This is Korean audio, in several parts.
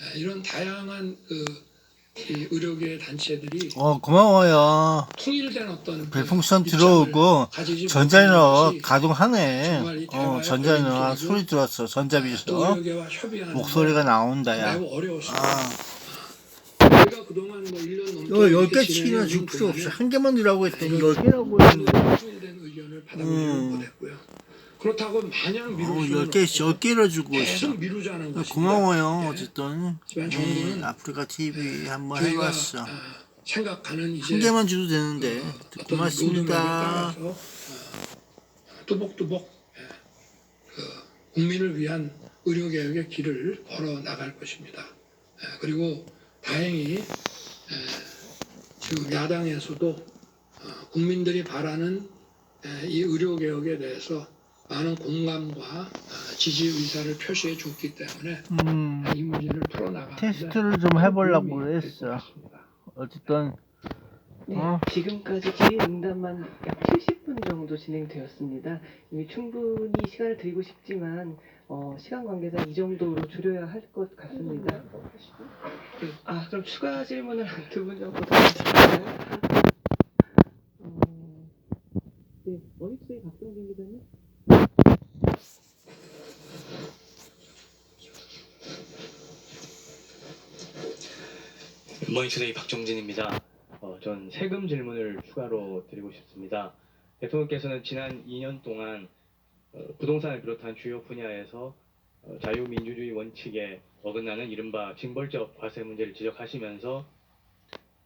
에, 이런 다양한 그이 의료계 단체들이 어 고마워요. 통일된 어떤 그 별풍선 입장을 들어오고 전자인어 것이 가동하네. 어 전자인어 어려움이 소리 들었어. 또 전자비서 목소리가 나온다야. 아 저희가 그동안 뭐 1년 넘게 개씩이나 진행해 줄온 필요 없어. 동안에 한 개만 넣으라고 했더니 이걸 열 개라고 했는데. 통일된 의견을 받아보지는 음. 못했고요. 그렇다고 마냥 미룰 어, 수는 열 개, 없고 열 개를 주고 있어. 계속 미루자는 것입니다. 고마워요. 예. 어쨌든 하지만 정부는 음, 아프리카 TV 한번 저희가 해봤어. 아, 생각하는 이제 한 개만 줘도 되는데 어떤 고맙습니다. 어, 뚜벅뚜벅 예, 그 국민을 위한 의료 개혁의 길을 걸어 나갈 것입니다. 예, 그리고 다행히 예, 지금 야당에서도 어, 국민들이 바라는 예, 이 의료 개혁에 대해서 많은 공감과 어, 지지 의사를 표시해 줬기 때문에 음, 이 문제를 풀어나가는데 테스트를 좀 해보려고 했어. 어쨌든 네, 어? 지금까지 질의응답만 약 70분 정도 진행되었습니다. 이미 충분히 시간을 드리고 싶지만 어, 시간 관계상 이 정도로 줄여야 할 것 같습니다. 아 그럼 추가 질문을 두 분 정도 더 하실까요? 어, 네, 원익수의 박정진 기자님. 머니투데이 박정진입니다. 어, 전 세금 질문을 추가로 드리고 싶습니다. 대통령께서는 지난 2년 동안 어, 부동산을 비롯한 주요 분야에서 어, 자유민주주의 원칙에 어긋나는 이른바 징벌적 과세 문제를 지적하시면서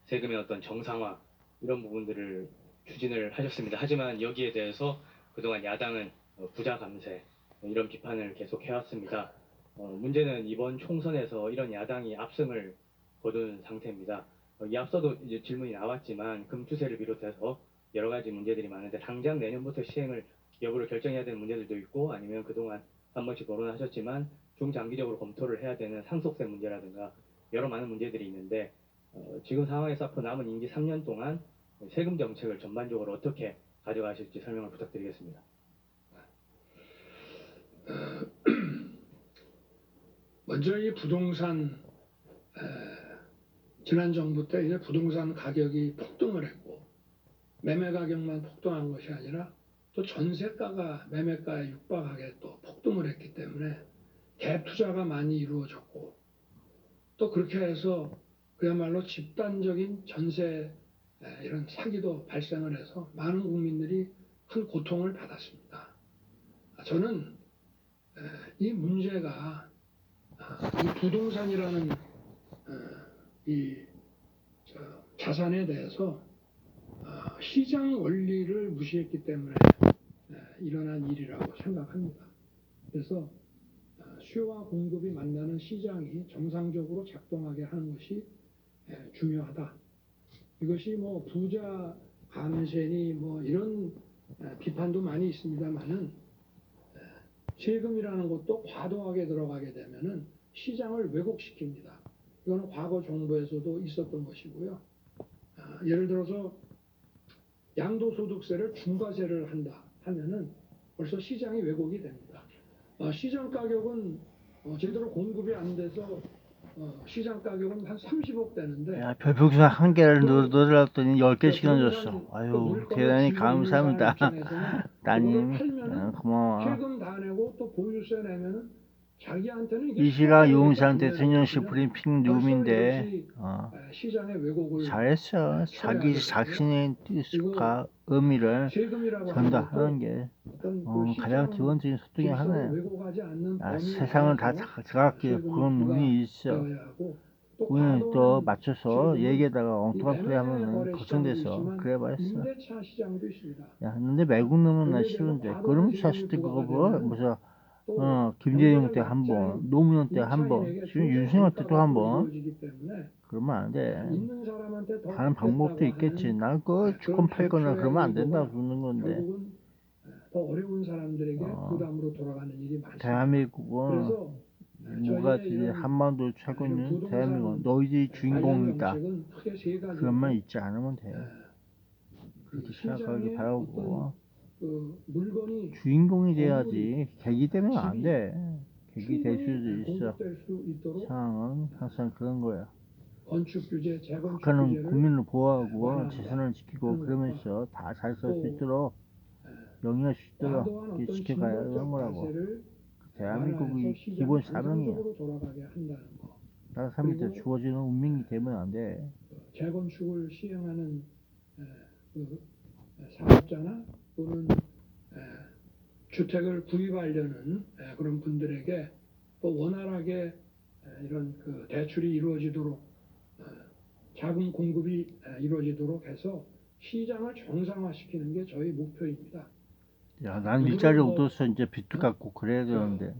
세금의 어떤 정상화 이런 부분들을 추진을 하셨습니다. 하지만 여기에 대해서 그동안 야당은 어, 부자 감세 이런 비판을 계속 해왔습니다. 어, 문제는 이번 총선에서 이런 야당이 압승을 거둔 상태입니다. 어, 이 앞서도 이제 질문이 나왔지만 금투세를 비롯해서 여러 가지 문제들이 많은데 당장 내년부터 시행을 여부를 결정해야 되는 문제들도 있고 아니면 그동안 한 번씩 거론하셨지만 중장기적으로 검토를 해야 되는 상속세 문제라든가 여러 많은 문제들이 있는데 어, 지금 상황에서 앞으로 남은 임기 3년 동안 세금 정책을 전반적으로 어떻게 가져가실지 설명을 부탁드리겠습니다. 먼저 이 부동산 에, 지난 정부 때 이제 부동산 가격이 폭등을 했고 매매 가격만 폭등한 것이 아니라 또 전세가가 매매가에 육박하게 또 폭등을 했기 때문에 갭 투자가 많이 이루어졌고 또 그렇게 해서 그야말로 집단적인 전세 에, 이런 사기도 발생을 해서 많은 국민들이 큰 고통을 받았습니다. 아, 저는 에, 이 문제가 아, 이 부동산이라는 어, 이 저, 자산에 대해서 어, 시장 원리를 무시했기 때문에 에, 일어난 일이라고 생각합니다. 그래서 어, 수요와 공급이 만나는 시장이 정상적으로 작동하게 하는 것이 에, 중요하다. 이것이 뭐 부자 감세니 뭐 이런 에, 비판도 많이 있습니다만은 세금이라는 것도 과도하게 들어가게 되면은 시장을 왜곡시킵니다. 이거는 과거 정부에서도 있었던 것이고요. 아, 예를 들어서 양도소득세를 중과세를 한다 하면은 벌써 시장이 왜곡이 됩니다. 아, 시장 가격은 어, 제대로 공급이 안 돼서 어, 시장 가격은 한 30억 되는데 야, 별풍선 한 개를 넣- 넣으라더니 열 개씩이나 줬어. 아유 대단히 감사합니다. 따님 어, 고마워. 세금 다 내고 또 보유세 내면은 이 시각 용산 거거든요. 브리핑 룸인데 어, 잘했어. 자기 자신의 뜻과 의미를 전달하는 게 어떤 그 어, 가장 기본적인 소통이 하나야. 아, 세상을 다 세금이 그런 눈이 있어. 우리는 또 맞춰서 얘기에다가 이 엉뚱한 소리 거래 걱정돼서 그래 봤어. 있습니다. 야, 근데 외국 놈은 나 싫은데. 그럼 사실 때 그거 뭐 무슨 또 어 김대중 때 한 번, 노무현 때 한 번, 지금 윤석열 때또한 번. 그러면 안 돼. 다른 방법도 있겠지. 하는 난그 그런 주권 팔거나 그러면 안 된다 그러는 건데. 어. 대한민국은 이런 한반도를 차고 있는 대한민국은 너희들이 주인공이다. 가지. 그것만 잊지 않으면 돼. 그렇게 그 생각하기 바라고. 그 물건이 주인공이 돼야지. 계기 되면 안 돼. 계기 될 수도 있어. 공급될 수 있도록 상황은 항상 그런 거야. 건축 규제, 재건축 북한은 규제를 국민을 보호하고 완화한다. 재산을 지키고 그런 그러면서 다 잘살수 또, 있도록 에, 영위할 수 있도록 과도한 이렇게 어떤 지켜가야 하는 진보적 거라고. 자세를 대한민국의 완화해서 시장이 기본 사명이야. 정상적으로 돌아가게 한다는 거. 다른 사람한테 그리고- 주어지는 운명이 되면 안 돼. 재건축을 시행하는 에, 그 사업자나 또는 에, 주택을 구입하려는 에, 그런 분들에게 또 원활하게 에, 이런 그 대출이 이루어지도록 어, 자금 공급이 에, 이루어지도록 해서 시장을 정상화시키는 게 저희 목표입니다. 야, 난 일자리 뭐- 얻어서 이제 빚도 갚고 그래야 되는데.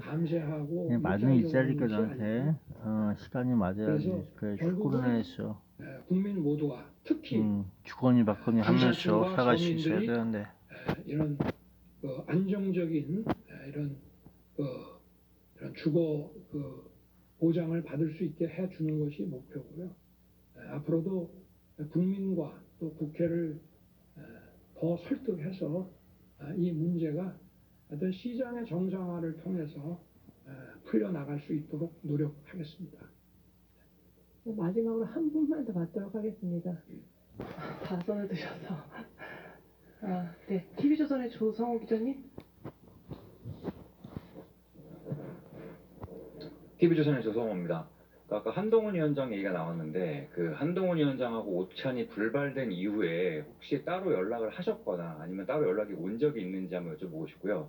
감세하고 그냥 맞는 일자리 일자리니까 나한테 어, 시간이 맞아야지. 그래 축구를 했어. 에, 국민 모두가 특히 음, 주거니 받거니 하면서 살아갈 수 있어야 되는데. 에, 이런 그 안정적인 에, 이런 그 이런 주거 그 보장을 받을 수 있게 해주는 것이 목표고요. 에, 앞으로도 국민과 또 국회를 에, 더 설득해서 아, 이 문제가 어떤 시장의 정상화를 통해서 에, 풀려 나갈 수 있도록 노력하겠습니다. 마지막으로 한 분만 더 받도록 하겠습니다. 다 손을 드셔서. 아, 네. TV조선의 조성호 기자님. TV조선의 조성호입니다. 그 아까 한동훈 위원장 얘기가 나왔는데 그 한동훈 위원장하고 오찬이 불발된 이후에 혹시 따로 연락을 하셨거나 아니면 따로 연락이 온 적이 있는지 한번 여쭤보고 싶고요.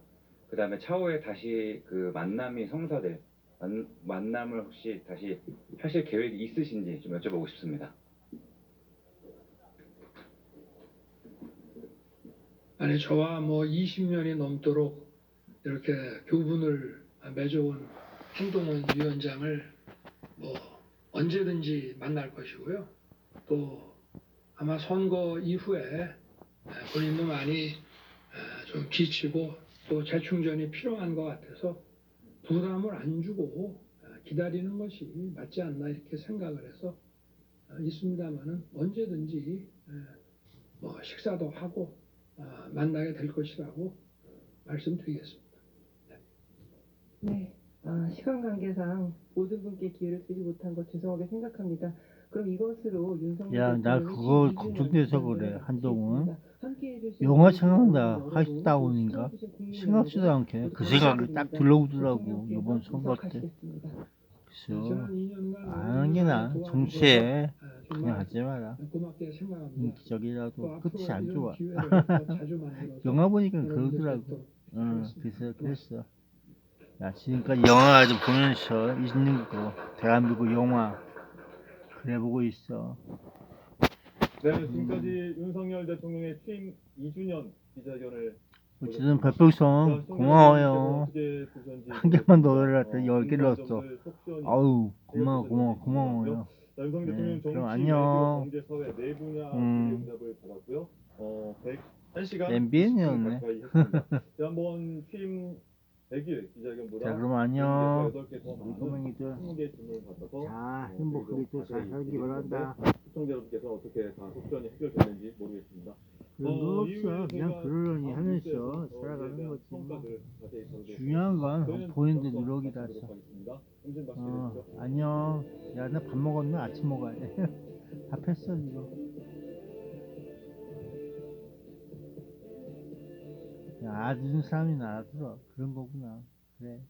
그 다음에 차후에 다시 그 만남이 성사될 만, 만남을 혹시 다시 하실 계획이 있으신지 좀 여쭤보고 싶습니다. 아니 저와 뭐 20년이 넘도록 이렇게 교분을 맺어온 한동훈 위원장을 뭐 언제든지 만날 것이고요. 또 아마 선거 이후에 본인도 많이 에, 좀 지치고 또 재충전이 필요한 것 같아서 부담을 안 주고 에, 기다리는 것이 맞지 않나 이렇게 생각을 해서 어, 있습니다만은 언제든지 에, 뭐 식사도 하고 아, 만나게 될 것이라고 말씀드리겠습니다. 네. 아, 시간 관계상 모든 분께 기회를 드리지 못한 것 죄송하게 생각합니다. 그럼 이것으로 윤석열 야, 나 그거 12주년 걱정돼서 그래. 한동훈. 영화 생각나. 국민 생각지도 않게 그 생각이. 딱 들러오더라고 이번 선거 때. 수석하시겠습니다. 그래서 지난 2년간 안 하는 게 나아. 도와주셔서, 정치에 아, 그냥 하지 마라. 인기적이라도 앞으로 끝이 안 좋아. 영화 보니까 그러더라고. 응. 그래서 그랬어. 야, 지금까지 영화 좀 보면서 있는 거, 대한민국 영화 그래 보고 있어. 네, 지금까지 윤석열 대통령의 취임 2주년 기자회견을 어쨌든 별풍선 고마워요. 한 개만 더 올렸더니 열 개를 얻었어. 아우 고마워 고마워 고마워요. 네, 그럼 안녕. 네 음. 받았고요. 어, 101시간 MBN 이었네. 가까이 했습니다. 지난번 취임 100일 기자회견보다 자 그럼 안녕. 8개 더 많은 이거만이들 20개 질문을 받아서 자 어, 행복하게 또 잘 살기 바란다. 시청자 여러분께서 어떻게 다 속전이 해결됐는지 모르겠습니다. 없어. 이후에 그냥 그러려니 다음 하면서 어, 살아가는 거지. 뭐. 중요한 건 보이는데. 점심 어. 안녕. 야 나 밥 먹었네. 아침 먹어야 돼. 밥 했어 이거. 야, 알아듣는 사람이 알아들어. 그런 거구나. 그래.